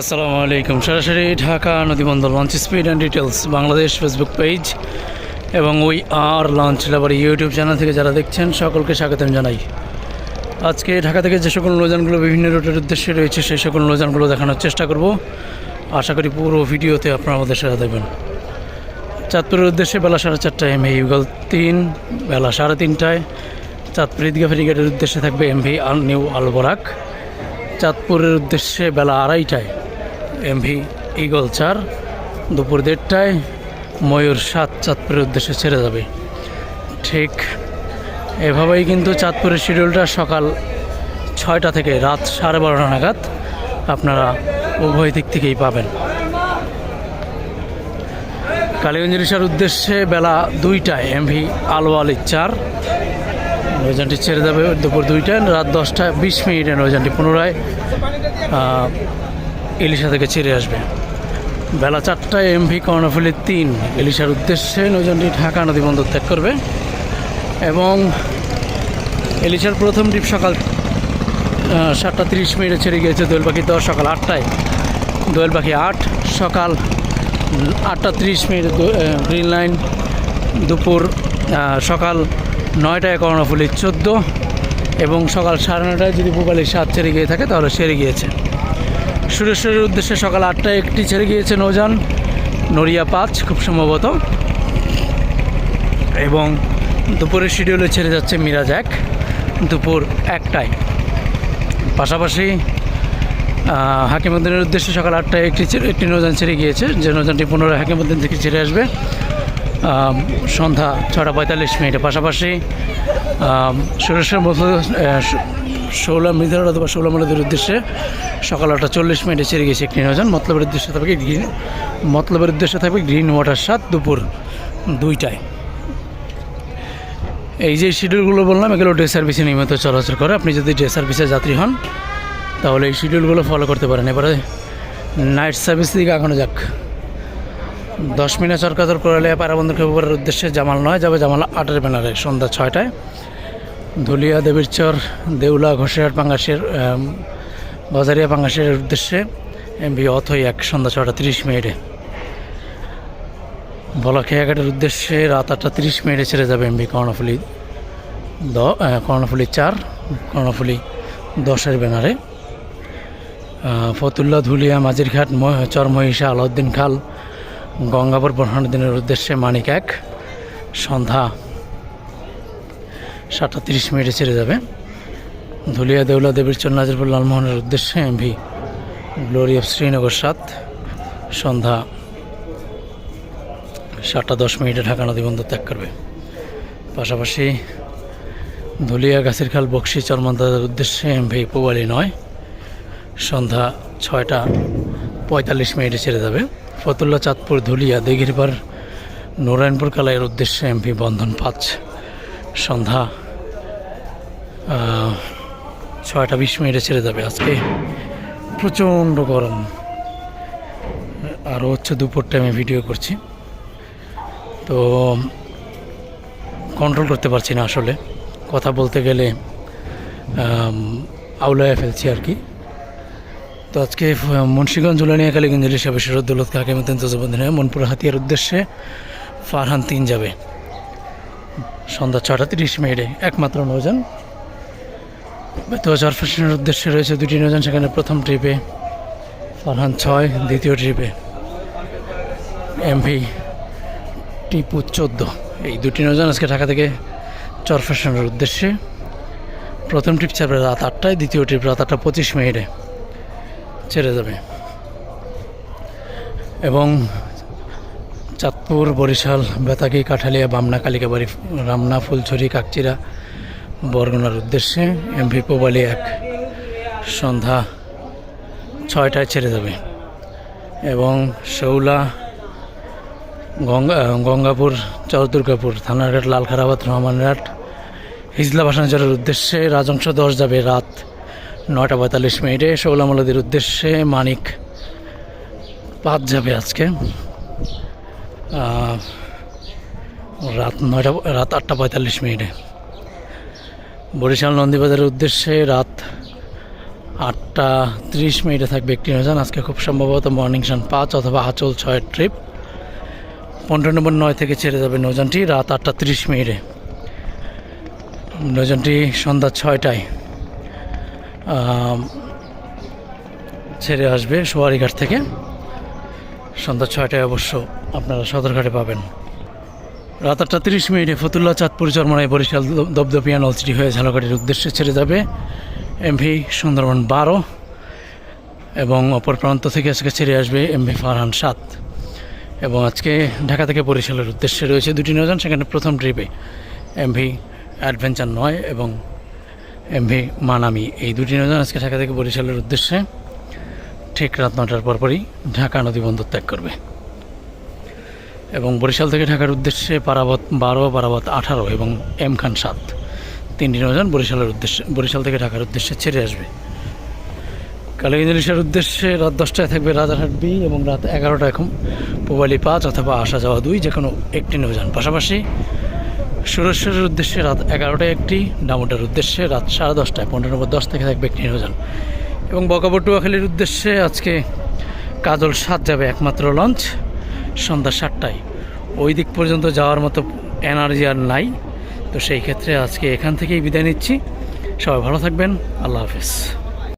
আসসালামু আলাইকুম। সরাসরি Dhaka নদীবন্দর launch speed and details Bangladesh Facebook page এবং ওই আর লঞ্চ লেবার ইউটিউব চ্যানেল থেকে যারা দেখছেন, সকলকে স্বাগতম জানাই। আজকে ঢাকা থেকে যে সকল লোজানগুলো বিভিন্ন রুটের উদ্দেশ্যে রয়েছে, সেই সকল নৌযানগুলো দেখানোর চেষ্টা করব। আশা করি পুরো ভিডিওতে আপনারা আমাদের সাথে দেখবেন চাঁদপুরের উদ্দেশ্যে বেলা সাড়ে চারটায় এম ভি ইউগল তিন, বেলা সাড়ে তিনটায় চাঁদপুর ঈদগা ফেরিঘাটের উদ্দেশ্যে থাকবে এম ভি আল নিউ আলবরাক চাঁদপুরের উদ্দেশ্যে বেলা আড়াইটায় এমভি ইগল চার, দুপুর দেড়টায় ময়ূর সাত চাঁদপুরের উদ্দেশ্যে ছেড়ে যাবে। ঠিক এভাবেই কিন্তু চাঁদপুরের শিডিউলটা সকাল ছয়টা থেকে রাত সাড়ে বারোটা নাগাদ আপনারা উভয় দিক থেকেই পাবেন। কালীগঞ্জ রিসার উদ্দেশ্যে বেলা দুইটায় এমভি আলো আলি চার নৌযানটি ছেড়ে যাবে দুপুর দুইটায়, রাত দশটা বিশ মিনিটে নৌযানটি পুনরায় ইলিশা থেকে ছেড়ে আসবে। বেলা চারটায় এমভি কর্ণফুলি তিন। ইলিশার উদ্দেশ্যে নৌযানটি ঢাকা নদী বন্দর ত্যাগ করবে এবং ইলিশার প্রথম ডিপ সকাল সাতটা তিরিশ মিনিটে ছেড়ে গিয়েছে দোয়েল পাখি দশ সকাল আটটায়। দোয়েল পাখি আট সকাল আটটা তিরিশ মিনিটে গ্রিন লাইন দুপুর সকাল নয়টায় কর্ণফুলি চোদ্দ এবং সকাল সাড়ে নটায় যদি পুবালি সাত ছেড়ে গিয়ে থাকে তাহলে সেরে গিয়েছে। সুরেশ্বরের উদ্দেশ্যে সকাল আটটায় একটি ছেড়ে গিয়েছে নৌযান, নড়িয়া পাঁচ, খুব সম্ভবত। এবং দুপুরের শিডিউলে ছেড়ে যাচ্ছে মিরাজ এক, দুপুর একটায়। পাশাপাশি হাকিমুদ্দিনের উদ্দেশ্যে সকাল আটটায় একটি একটি নৌযান ছেড়ে গিয়েছে, যে নৌযানটি পুনরায় হাকিমুদ্দিন থেকে ছেড়ে আসবে সন্ধ্যা ছটা পঁয়তাল্লিশ মিনিটে। পাশাপাশি সুরেশ্বর মতো ষোলা মৃধার অথবা ষোলা মূলদের উদ্দেশ্যে সকাল আটটা চল্লিশ মিনিটে ছেড়ে গেছে একটি নৌযান মতলবের উদ্দেশ্যে থাকবে গ্রিন মতলবের উদ্দেশ্যে থাকবে গ্রিন ওয়াটার সাত দুপুর দুইটায়। এই যে শিডিউলগুলো বললাম, এগুলো ডে সার্ভিসে নিয়মিত চলাচল করে। আপনি যদি ডে সার্ভিসে যাত্রী হন, তাহলে এই শিডিউলগুলো ফলো করতে পারেন। এবারে নাইট সার্ভিস দিকে আগানো যাক। দশ মিনিট সরকার করালে পারাবন্ধ উদ্দেশ্যে জামাল নয়, যাবে জামাল আটের ব্যানারে সন্ধ্যা ছয়টায়। ধুলিয়া দেবীর চর, দেউলা ঘোষেরহাট পাঙ্গাসের বাজারিয়া পাঙ্গাসের উদ্দেশ্যে এমবি অথই এক সন্ধ্যা ছটা তিরিশ মিনিটে। ভোলা খেয়াঘাটের উদ্দেশ্যে রাত আটটা তিরিশ মিনিটে ছেড়ে যাবে এমবি কর্ণফুলি দ কর্ণফুলি চার, কর্ণফুলি দশের ব্যানারে। ফতুল্লা ধুলিয়া মাঝিরঘাট ম- চরমহিষা আলাউদ্দিন খাল, গঙ্গাপুর বর্ষণদিনের উদ্দেশ্যে মানিক এক। সন্ধ্যা সাতটা তিরিশ মিনিটে ছেড়ে যাবে। ধুলিয়া দেউলা দেবীর চর নাজিরপুর লালমোহনের উদ্দেশ্যে এমভি গ্লোরি অফ শ্রীনগর সাত, সন্ধ্যা সাতটা দশ মিনিটে ঢাকা নদী বন্দর ত্যাগ করবে। পাশাপাশি ধুলিয়া গাছের খাল বক্সি চরমন্দাদের উদ্দেশ্যে এমভি পোয়ালি নয়, সন্ধ্যা ছয়টা পঁয়তাল্লিশ মিনিটে ছেড়ে যাবে। ফতুল্লা চাঁদপুর ধুলিয়া দিঘিরপার নারায়ণপুর কালাইয়ের উদ্দেশ্যে এমপি বন্ধন পাঁচ, সন্ধ্যা ছয়টা বিশ মিনিটে ছেড়ে যাবে আজকে। প্রচণ্ড গরম। আরও হচ্ছে দুপুর টাইমে ভিডিও করছি। তো কন্ট্রোল করতে পারছি না আসলে। কথা বলতে গেলে আউলায় ফেলছি আর কি। তো আজকে মুন্সিগঞ্জ জুলানিয়া কালীগঞ্জ হিসাবে শরদুল্লত হাকিমুদ্দিন তজবুদ্দিন হয়ে মনপুর হাতিয়ার উদ্দেশ্যে ফারহান তিন যাবে। সন্ধ্যা ছটা তিরিশ মিনিটে। একমাত্র নৌযান বেতুয়া চরফেশনের উদ্দেশ্যে রয়েছে দুটি নৌযান সেখানে প্রথম ট্রিপে ফারহান ছয়, দ্বিতীয় ট্রিপে এমভি টিপু চোদ্দ। এই দুটি নৌযান আজকে ঢাকা থেকে চরফেশনের উদ্দেশ্যে। প্রথম ট্রিপ ছাড়বে রাত আটটায়, দ্বিতীয় ট্রিপ রাত আটটা পঁচিশ মিনিটে। ছেড়ে যাবে। এবং চাঁদপুর, বরিশাল, বেতাগি, কাঠালিয়া, বামনা, কালিকাবাড়ি, রামনা, ফুলছড়ি কাকচিরা বরগুনার উদ্দেশ্যে এমভি পোবালি এক সন্ধ্যা ছয়টায় ছেড়ে যাবে এবং শৌলা, গঙ্গা গঙ্গাপুর চরদুর্গাপুর থানারঘাট, লালখারাবাদ, রহমানঘাট, হিজলা ভাসানচরের উদ্দেশ্যে রাজংশ দশ যাবে রাত নয়টা পঁয়তাল্লিশ মিনিটে। শৌলামলাদের উদ্দেশ্যে মানিক পাঁচ যাবে আজকে। রাত নয়টা, রাত আটটা পঁয়তাল্লিশ মিনিটে। বরিশাল নন্দীবাজারের উদ্দেশ্যে রাত আটটা ত্রিশ মিনিটে থাকবে একটি নৌযান। আজকে খুব সম্ভবত মর্নিং সান পাঁচ অথবা আচল ছয়ের ট্রিপ। পনেরো নম্বর নয় থেকে ছেড়ে যাবে নৌযানটি রাত আটটা ত্রিশ মিনিটে। নৌযানটি সন্ধ্যা ছয়টায় ছেড়ে আসবে সোয়ারিঘাট থেকে। সন্ধ্যা ছয়টায় অবশ্য আপনারা সদরঘাটে পাবেন। রাত আটটা তিরিশ মিনিটে ফতুল্লা চাঁদপুর চরমনাই বরিশাল দপ- দপদপিয়া নলচিটি হয়ে ঝালকাঠির উদ্দেশ্যে ছেড়ে যাবে এমভি সুন্দরবন বারো এবং অপর প্রান্ত থেকে আজকে ছেড়ে আসবে এমভি ফারহান সাত। এবং আজকে ঢাকা থেকে বরিশালের উদ্দেশ্যে রয়েছে দুটি নৌযান সেখানে প্রথম ট্রিপে এমভি অ্যাডভেঞ্চার নয় এবং এমভি মানামি। এই দুটি নৌযান আজকে ঢাকা থেকে বরিশালের উদ্দেশ্যে ঠিক রাত নটার পরপরই ঢাকা নদী বন্দর ত্যাগ করবে। এবং বরিশাল থেকে ঢাকার উদ্দেশ্যে পারাবত বারো, পারাবত আঠারো এবং এম খান সাত। তিনটি নৌযান বরিশালের উদ্দেশ্যে বরিশাল থেকে ঢাকার উদ্দেশ্যে ছেড়ে আসবে। কালীগঞ্জ ইলিশের উদ্দেশ্যে রাত দশটায় থাকবে রাজারহাট বি এবং রাত এগারোটায় এখন পোবালি পাঁচ অথবা আসা যাওয়া দুই যে কোনো একটি নৌযান পাশাপাশি সুরেশ্বরের উদ্দেশ্যে রাত এগারোটায় একটি, ডামোটার উদ্দেশ্যে রাত সাড়ে দশটায়, পনেরো নম্বর দশ থেকে থাকবে একটি নৌযান এবং বকাবটুয়াখালীর উদ্দেশ্যে আজকে কাজল সাত যাবে একমাত্র লঞ্চ। সন্ধ্যা সাতটায়। ওই দিক পর্যন্ত যাওয়ার মতো এনার্জি আর নাই। তো সেই ক্ষেত্রে আজকে এখান থেকেই বিদায় নিচ্ছি। সবাই ভালো থাকবেন। আল্লাহ হাফিজ।